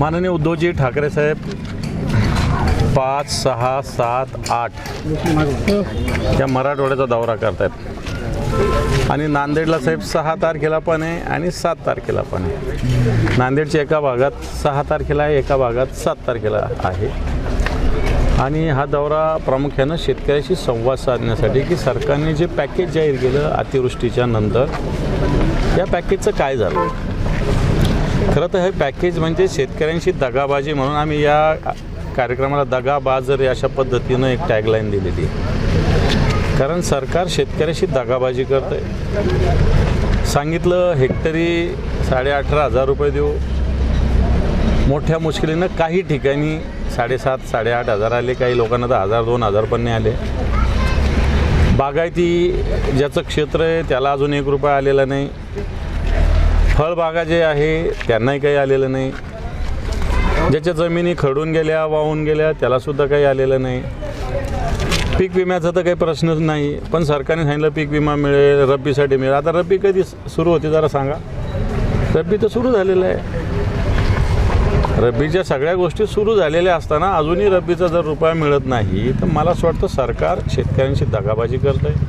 माननीय उद्धवजी ठाकरे साहेब पाच सहा सात आठ या मराठवाड्याचा दौरा करतायत. आणि नांदेडला साहेब सहा तारखेला पण आहे आणि सात तारखेला पण आहे. नांदेडच्या एका भागात सहा तारखेला आहे एका भागात सात तारखेला आहे. आणि हा दौरा प्रामुख्यानं शेतकऱ्याशी संवाद साधण्यासाठी की सरकारने जे पॅकेज जाहीर केलं अतिवृष्टीच्या नंतर या पॅकेजचं काय झालं? खरं तर हे पॅकेज म्हणजे शेतकऱ्यांशी दगाबाजी म्हणून आम्ही या कार्यक्रमाला दगाबाजर अशा पद्धतीनं एक टॅगलाईन दिलेली आहे. कारण सरकार शेतकऱ्याशी दगाबाजी करतं आहे सांगितलं हेक्टरी साडे अठरा हजार रुपये देऊ. मोठ्या मुश्किलीनं काही ठिकाणी साडेसात साडेआठ हजार आले काही लोकांना तर हजार दोन हजार पण नाही आले. बागायती ज्याचं क्षेत्र आहे त्याला अजून एक रुपया आलेला नाही. फळबागा जे आहे त्यांनाही काही आलेलं नाही. ज्याच्या जमिनी खडून गेल्या वाहून गेल्या त्यालासुद्धा काही आलेलं नाही. पीक विम्याचा तर काही प्रश्नच नाही पण सरकारने सांगितलं पीक विमा मिळेल रब्बीसाठी मिळेल. आता रब्बी कधी सुरू होते जरा सांगा. रब्बी तर सुरू झालेलं आहे. रब्बीच्या सगळ्या गोष्टी सुरू झालेल्या असताना अजूनही रब्बीचा जर रुपया मिळत नाही तर मला असं वाटतं सरकार शेतकऱ्यांशी दगाबाजी करतं आहे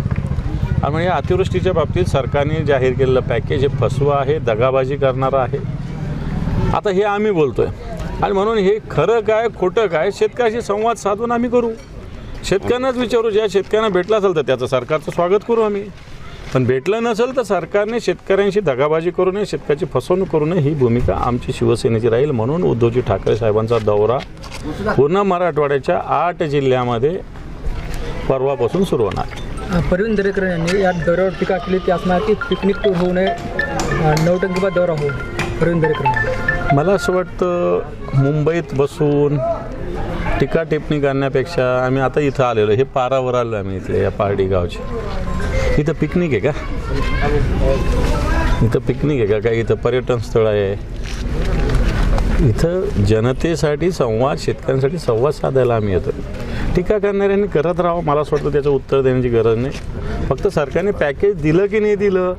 आणि या अतिवृष्टीच्या बाबतीत सरकारने जाहीर केलेलं पॅकेज हे फसवं आहे दगाबाजी करणारं आहे. आता हे आम्ही बोलतो आहे आणि म्हणून हे खरं काय खोटं काय शेतकऱ्याशी संवाद साधून आम्ही करू. शेतकऱ्यांनाच विचारू ज्या शेतकऱ्यांना भेटला असेल तर त्याचं सरकारचं स्वागत करू आम्ही. पण भेटलं नसेल तर सरकारने शेतकऱ्यांशी दगाबाजी करू नये शेतकऱ्याची फसवणूक करू नये ही भूमिका आमची शिवसेनेची राहील. म्हणून उद्धवजी ठाकरे साहेबांचा दौरा पूर्ण मराठवाड्याच्या आठ जिल्ह्यामध्ये परवापासून सुरू होणार. परवीन दरेकर यांनी या दौऱ्यावर टीका केली. ती असणार की पिकनिक टूर होऊ नये. नऊ नौटंकी दौरा हो परवीन दरेकर मला असं वाटतं मुंबईत बसून टीका टिप्पणी करण्यापेक्षा आम्ही आता इथं आलेलो. हे पारावर आलो आम्ही इथले या पारडी गावचे. इथं पिकनिक आहे का? इथं पिकनिक आहे का? काय इथं पर्यटन स्थळ आहे? इथं जनतेसाठी संवाद शेतकऱ्यांसाठी संवाद साधायला आम्ही येतो. टीका करणाऱ्यांनी करत राहावं मला असं वाटतं त्याचं उत्तर देण्याची गरज नाही. फक्त सरकारने पॅकेज दिलं की नाही दिलं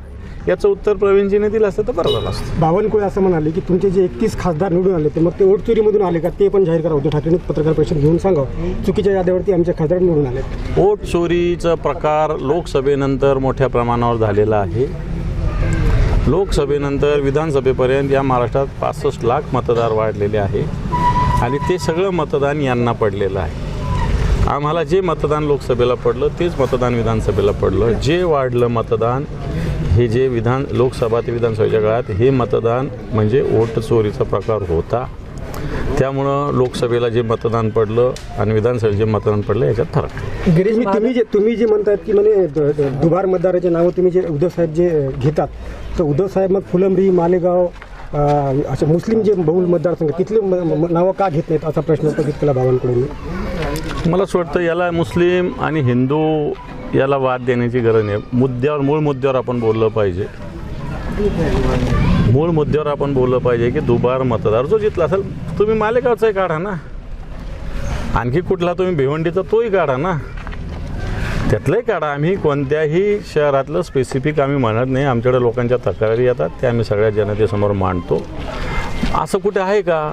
याचं उत्तर प्रवीणजीने दिलं असतं तर बरं झालं असतं बावनकुळे असं म्हणाले की तुमचे जे एकतीस खासदार निवडून आले ते मग ते वोट चोरीमधून आले का? ते पण जाहीर करा. उद्धव ठाकरेंनी पत्रकार परिषद घेऊन सांगावं. चुकीच्या याद्यावरती आमचे खासदार निवडून आले. वोट चोरीचा प्रकार लोकसभेनंतर मोठ्या प्रमाणावर झालेला आहे. लोकसभेनंतर विधानसभेपर्यंत या महाराष्ट्रात पासष्ट लाख मतदार वाढलेले आहे. आणि ते सगळं मतदान यांना पडलेलं आहे. आम्हाला जे मतदान लोकसभेला पडलं तेच मतदान विधानसभेला पडलं. जे वाढलं मतदान हे जे विधान लोकसभा ते विधानसभेच्या काळात हे मतदान म्हणजे वोट चोरीचा प्रकार होता. त्यामुळं लोकसभेला जे मतदान पडलं आणि विधानसभेला जे मतदान पडलं याच्यात फरक गिरीश तुम्ही तुम्ही जे तुम्ही जे म्हणतात की म्हणे द- द- दुबार मतदाराचे नावं तुम्ही जे उद्धव साहेब जे घेतात तर उद्धव साहेब मग फुलंब्री मालेगाव अ, असे मुस्लिम जे बहुल मतदारसंघ तिथले नावं का घेत नाहीत असा प्रश्न उपस्थित केला बाबांकडून? मला असं वाटतं याला मुस्लिम आणि हिंदू याला वाद देण्याची गरज नाही. मुद्द्यावर मूळ मुद्द्यावर आपण बोललं पाहिजे. मूळ मुद्द्यावर आपण बोललं पाहिजे की दुबार मतदार जो जितला असेल तुम्ही मालेगावचाही काढा ना. आणखी कुठला तुम्ही भिवंडीचा तोही काढा ना. त्यातलंही काढा. आम्ही कोणत्याही शहरातलं स्पेसिफिक आम्ही म्हणत नाही. आमच्याकडे लोकांच्या तक्रारी येतात. त्या आम्ही सगळ्या जनतेसमोर मांडतो. असं कुठे आहे का?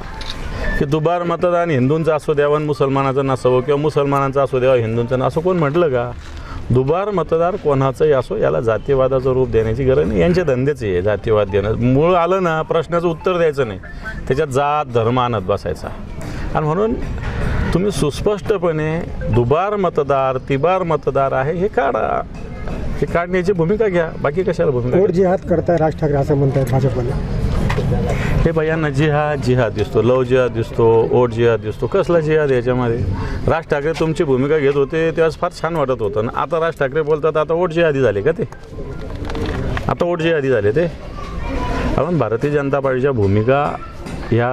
की दुबार मतदान हिंदूंचं असू द्यावं आणि मुसलमानाचं नसावं किंवा मुसलमानांचं असू द्यावं हिंदूंचं असं कोण म्हटलं का? दुबार मतदार कोणाचंही असो याला जातीवादाचं रूप देण्याची गरज नाही. यांच्या धंदेच आहे जातीवाद देणं. मूळ आलं ना प्रश्नाचं उत्तर द्यायचं नाही. त्याच्यात जात धर्म आणत बसायचा. आणि म्हणून तुम्ही सुस्पष्टपणे दुबार मतदार तिबार मतदार आहे हे काढा. हे काढण्याची भूमिका घ्या. बाकी कशाला भूमिका? जिहाद करताय राज ठाकरे असं म्हणतायत भाजपला हे भैयांना जिहाद जिहाद दिसतो लव जिहाद दिसतो ओट जिहाद दिसतो कसला जिहाद याच्यामध्ये? राज ठाकरे तुमची भूमिका घेत होते तेव्हा फार छान वाटत होतं. ना आता राज ठाकरे बोलतात आता ओट जिहादी झाले का ते? आता ओट जिहादी झाले ते? आपण भारतीय जनता पार्टीच्या भूमिका ह्या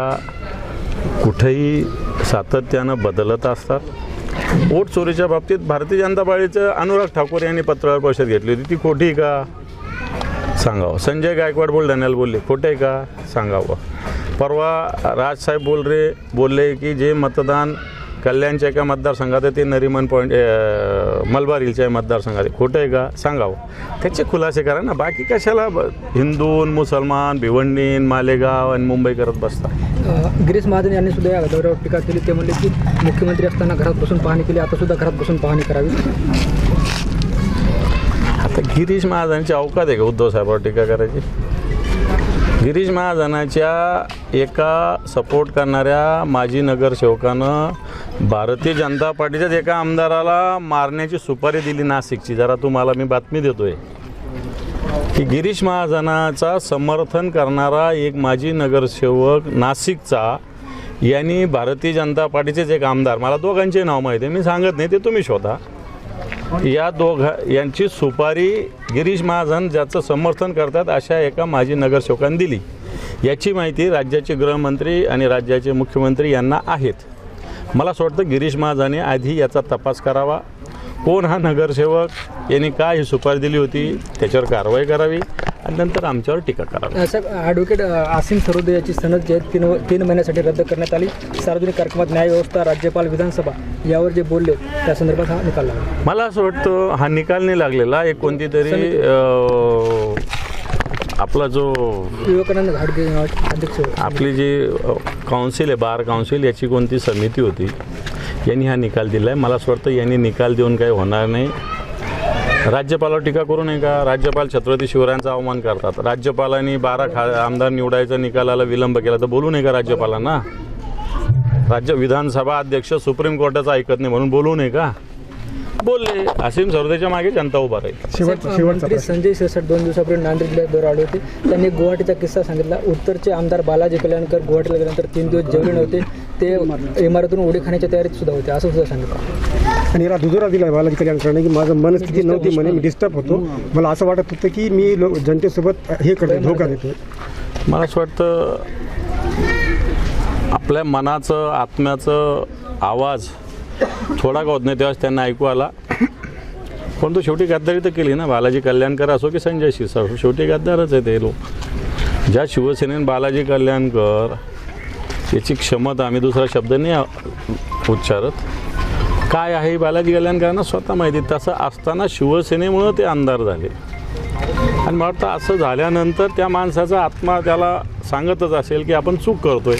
कुठेही सातत्यानं बदलत असतात. वोट चोरीच्या बाबतीत भारतीय जनता पार्टीचं अनुराग ठाकूर यांनी पत्रकार परिषद घेतली होती ती खोटी का? सांगावं. संजय गायकवाड बुलढाण्याला बोलले. खोटे आहे का? सांगावं. परवा राजसाहेब बोल रे बोलले की जे मतदान कल्याणच्या एका मतदारसंघात आहे ते नरिमन पॉईंट मलबार हिलच्या मतदारसंघात आहे. खोटं आहे का? सांगावं. त्याचे खुलासे करा ना. बाकी कशाला हिंदू मुसलमान भिवंडीन मालेगाव आणि मुंबई करत बसता. गिरीश महाजन यांनी सुद्धा या दौऱ्यावर टीका केली. ते म्हणले की मुख्यमंत्री असताना घरात बसून पाहणी केली. आता सुद्धा घरात बसून पाहणी करावी. आता गिरीश महाजनाची अवकात आहे का उद्धव साहेबावर टीका करायची? गिरीश महाजनाच्या एका सपोर्ट करणाऱ्या माजी नगरसेवकानं भारतीय जनता पार्टीच्याच एका आमदाराला मारण्याची सुपारी दिली नाशिकची. जरा तुम्हाला मी बातमी देतोय. की गिरीश महाजनाचा समर्थन करणारा एक माजी नगरसेवक नाशिकचा यांनी भारतीय जनता पार्टीचेच एक आमदार. मला दोघांचे नाव माहिती आहे. मी सांगत नाही ते तुम्ही शोधा. या दोघा यांची सुपारी गिरीश महाजन ज्याचं समर्थन करतात अशा एका माजी नगरसेवकांनी दिली. याची माहिती राज्याचे गृहमंत्री आणि राज्याचे मुख्यमंत्री यांना आहेत. मला असं वाटतं गिरीश महाजने आधी याचा तपास करावा. कोण हा नगरसेवक? यांनी काय ही सुपारी दिली होती? त्याच्यावर कारवाई करावी. आणि नंतर आमच्यावर टीका करावी. साहेब ॲडव्होकेट आसिम सरोदे याची सनद जी आहे तीन तीन महिन्यासाठी रद्द करण्यात आली. सार्वजनिक कार्यक्रमात न्यायव्यवस्था राज्यपाल विधानसभा यावर जे बोलले त्या संदर्भात हा निकाल लागला. मला असं वाटतं हा निकाल नाही लागलेला. एक कोणती तरी आपला जो विवेकानंद घाडगे नावाचे अध्यक्ष. आपली जी काउन्सिल आहे बार काउन्सिल याची कोणती समिती होती यांनी हा निकाल दिला आहे मला असं वाटतं यांनी निकाल देऊन काही होणार नाही. राज्यपालावर टीका करू नये का? राज्यपाल छत्रपती शिवरायांचा अवमान करतात. राज्यपालांनी बारा खा आमदार निवडायचा निकालाला विलंब केला तर बोलू नये का राज्यपालांना? राज्य विधानसभा अध्यक्ष सुप्रीम कोर्टाचं ऐकत नाही म्हणून बोलू नये का? बोलले. असीम सरदेच्या मागे जनता उभा राहील. संजय सिरसाट दोन दिवसापूर्वी नांदेड जिल्ह्यात दौरा आले होते. त्यांनी गुवाहाटीचा किस्सा सांगितला. उत्तरचे आमदार बालाजी कल्याणकर गुवाहाटीला गेल्यानंतर तीन दिवस जेवले नव्हते. ते इमारतून उडी खाण्याच्या तयारीत सुद्धा होते. असं सुद्धा सांगितलं. आणि याला दुजोरा दिला बालाजी कल्याणकरने की माझं मनस्थिती नव्हती म्हणे मी डिस्टर्ब होतो. मला असं वाटत होतं की मी लो- जनतेसोबत हे करतो धोका देतो मला असं वाटतं आपल्या मनाचं आत्म्याचं आवाज थोडा का होत नाही तेव्हाच त्यांना ऐकू आला. पण तो शेवटी गद्दारी तर केली ना बालाजी कल्याणकर असो की संजय शिरसाट असो शेवटी गद्दारच आहे ते लोक. ज्या शिवसेनेने बालाजी कल्याणकर याची क्षमता आम्ही दुसरा शब्द नाही आ- उच्चारत. काय आहे बालाजी कल्याणकरांना स्वतः माहिती तसं असताना शिवसेनेमुळं ते आमदार झाले. आणि मला वाटतं असं झाल्यानंतर त्या माणसाचा आत्मा त्याला सांगतच असेल की आपण चूक करतोय.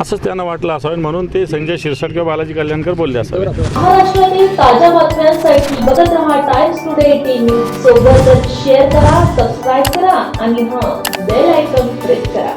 असंच त्यांना वाटलं असावं. म्हणून ते संजय शिरसाट किंवा बालाजी कल्याणकर बोलले असावे. महाराष्ट्रातील ताज्या बातम्यांसाठी बघत रहा टाइम्स टुडे टीव्ही सोबतच शेअर करा सबस्क्राईब करा आणि हा बेल आयकॉन प्रेस करा.